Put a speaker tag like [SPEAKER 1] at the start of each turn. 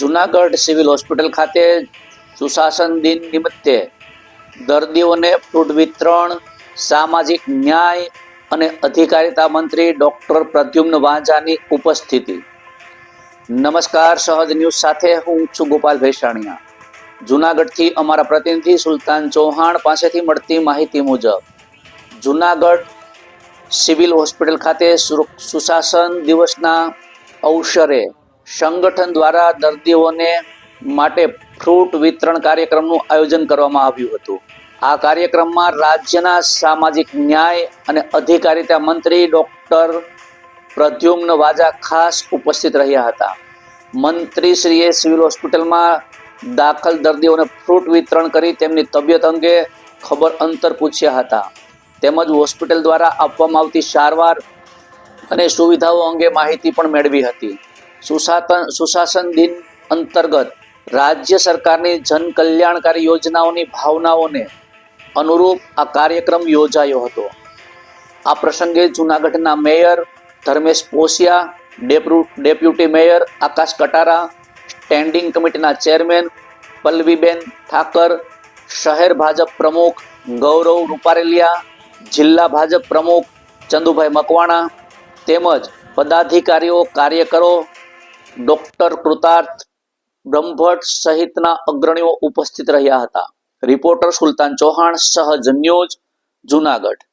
[SPEAKER 1] Junagadh civil hospital ખાતે સુશાસન દિન નિમિત્તે દર્દીઓને ફ્રૂટ વિતરણ, સામાજિક ન્યાય અને અધિકારિતા મંત્રી ડૉક્ટર પ્રદ્યુમ્ન વાંઝાની ઉપસ્થિતિ. નમસ્કાર, સહજ ન્યૂઝ સાથે હું છું ગોપાલ ભેસાણીયા. જુનાગઢથી અમારા પ્રતિનિધિ સુલતાન ચૌહાણ પાસેથી મળતી માહિતી મુજબ, જુનાગઢ સિવિલ હોસ્પિટલ ખાતે સુશાસન દિવસના અવસરે સંગઠન દ્વારા દર્દીઓને માટે ફ્રૂટ વિતરણ કાર્યક્રમનું આયોજન કરવામાં આવ્યું હતું. આ કાર્યક્રમમાં રાજ્યના સામાજિક ન્યાય અને અધિકારિતા મંત્રી ડૉક્ટર પ્રદ્યુમ્ન વાજા ખાસ ઉપસ્થિત રહ્યા હતા. મંત્રીશ્રીએ સિવિલ હોસ્પિટલમાં દાખલ દર્દીઓને ફ્રૂટ વિતરણ કરી તેમની તબિયત અંગે ખબર અંતર પૂછ્યા હતા. તેમજ હોસ્પિટલ દ્વારા આપવામાં આવતી સારવાર અને સુવિધાઓ અંગે માહિતી પણ મેળવી હતી. સુશાસન સુશાસન દિન અંતર્ગત રાજ્ય સરકારની જન કલ્યાણકારી યોજનાઓની ભાવનાઓને અનુરૂપ આ કાર્યક્રમ યોજાયો હતો. આ પ્રસંગે જૂનાગઢના mayor Dharmesh Posiya ડેપ્યુ, deputy mayor Akash Katara, standing કમિટીના ચેરમેન પલ્લવીબેન ઠાકર શહેર ભાજપ પ્રમુખ ગૌરવ રૂપારેલિયા, જિલ્લા ભાજપ પ્રમુખ ચંદુભાઈ મકવાણા તેમજ પદાધિકારીઓ, કાર્યકરો ડોક્ટર કૃતાર્થ બ્રહ્મભટ્ટ સહિતના અગ્રણીઓ ઉપસ્થિત રહ્યા હતા. રિપોર્ટર સુલતાન ચૌહાણ સહજ ન્યૂઝ જુનાગઢ.